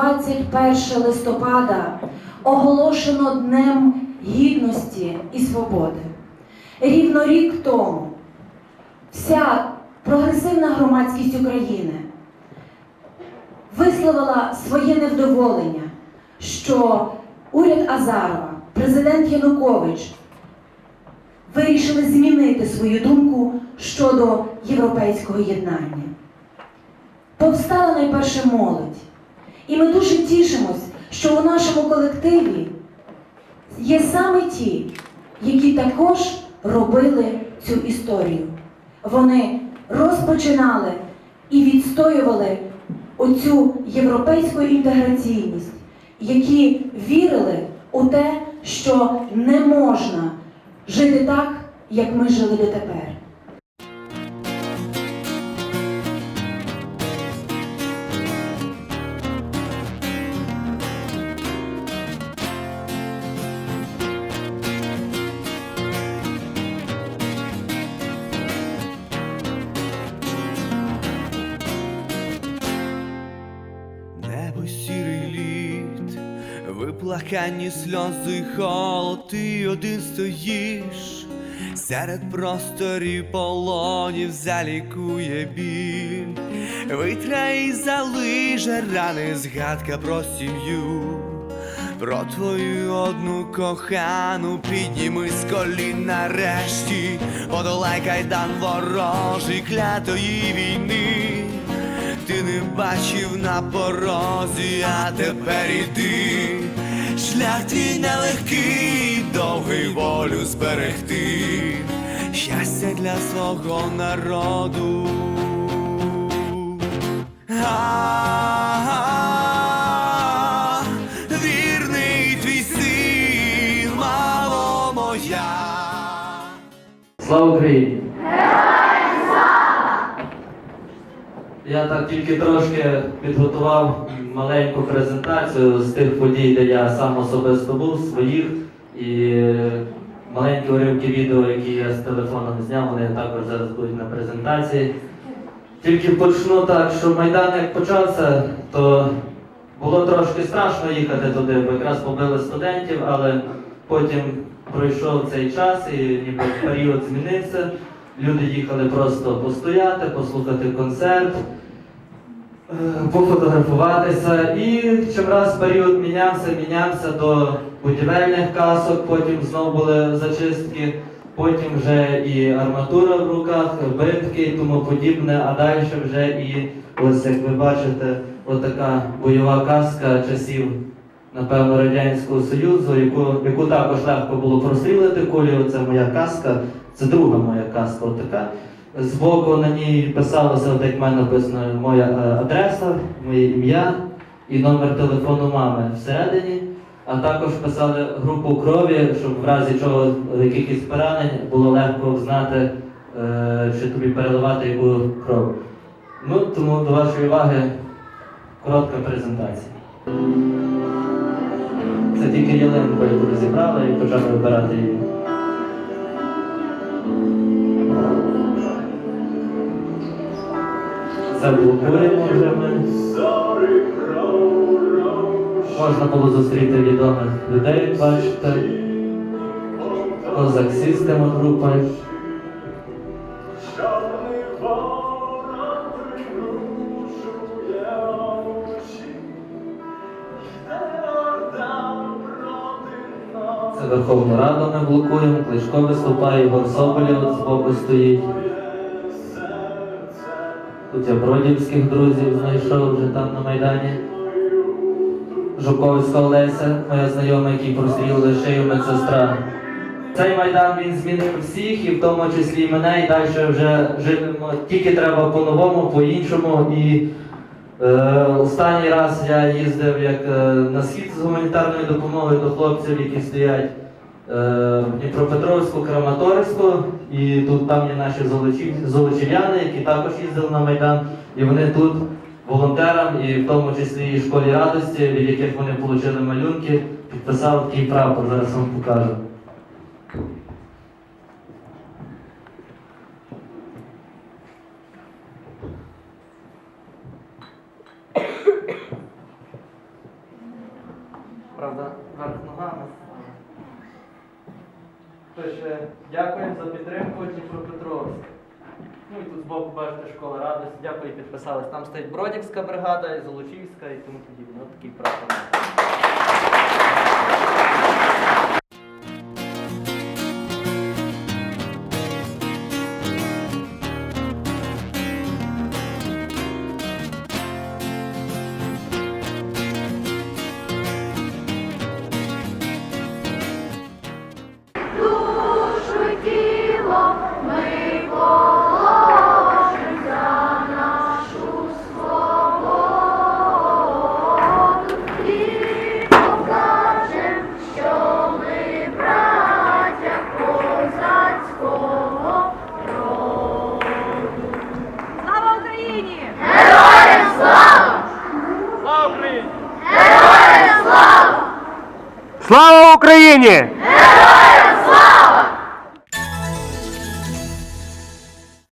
21 листопада оголошено Днем Гідності і Свободи. Рівно рік тому вся прогресивна громадськість України висловила своє невдоволення, що уряд Азарова, президент Янукович вирішили змінити свою думку щодо європейського єднання. Повстала найперше молодь. І ми дуже тішимось, що у нашому колективі є саме ті, які також робили цю історію. Вони розпочинали і відстоювали оцю європейську інтеграційність, які вірили у те, що не можна жити так, як ми жили дотепер. Виплакані сльози, холод, ти один стоїш, серед просторів полонів залікує біль, витра і залиже рани, згадка про сім'ю. Про твою одну кохану підніми з колін нарешті, подолай кайдан ворожий клятої війни. Ти не бачив на порозі, а тепер іди. Шлях твій нелегкий, довгий волю зберегти. Щастя для свого народу. Вірний твій син, мамо моя. Слава Україні! Я так тільки трошки підготував маленьку презентацію з тих подій, де я сам особисто був, своїх. І маленькі уривки відео, які я з телефоном зняв, вони також зараз будуть на презентації. Тільки почну так, що Майдан як почався, то було трошки страшно їхати туди, бо якраз побили студентів, але потім пройшов цей час і ніби період змінився. Люди їхали просто постояти, послухати концерт, пофотографуватися. І чим раз період мінявся, мінявся до будівельних касок, потім знову були зачистки, потім вже і арматура в руках, битки і тому подібне, а далі вже і ось як ви бачите, отака бойова каска часів. Напевно, Радянського Союзу, яку, яку також легко було прострілити кулею. Це моя каска, це друга моя каска. Отака. Збоку на ній писалося, от як мене написано, моя е, адреса, моє ім'я і номер телефону мами всередині. А також писали групу крові, щоб в разі чого якихось поранень було легко знати, е, чи тобі переливати яку кров. Ну, тому до вашої уваги коротка презентація. Це тільки ялинку, яку розібрали і почали вибирати її. Заблокуємо вже ми. Можна було зустріти відомих людей, бачите. Козак Систем група. Це Верховну Раду ми блокуємо, Кличко виступає, Ігор Соболєв от збоку стоїть. Тут я бродівських друзів знайшов вже там на Майдані. Жуковська Олеся, моя знайома, який прострілили шию медсестра. Цей майдан він змінив всіх, і в тому числі і мене, і далі вже живемо. Тільки треба по-новому, по-іншому. І е, останній раз я їздив як е, на схід з гуманітарною допомогою до хлопців, які стоять Дніпропетровську, Краматорську, і тут там є наші золочі, золочів'яни, які також їздили на Майдан, і вони тут волонтерам, і в тому числі і школі радості, від яких вони отримали малюнки, підписали такий прапор, зараз вам покажу. правда, вверх ногами. Тож, е, дякуємо за підтримку Дніпропетровськ. Ну і тут збоку бачите школа радості. Дякую, підписались. Там стоїть Бродівська бригада, і Золочівська і тому подібне. Ось такий прапор. Україні! Героям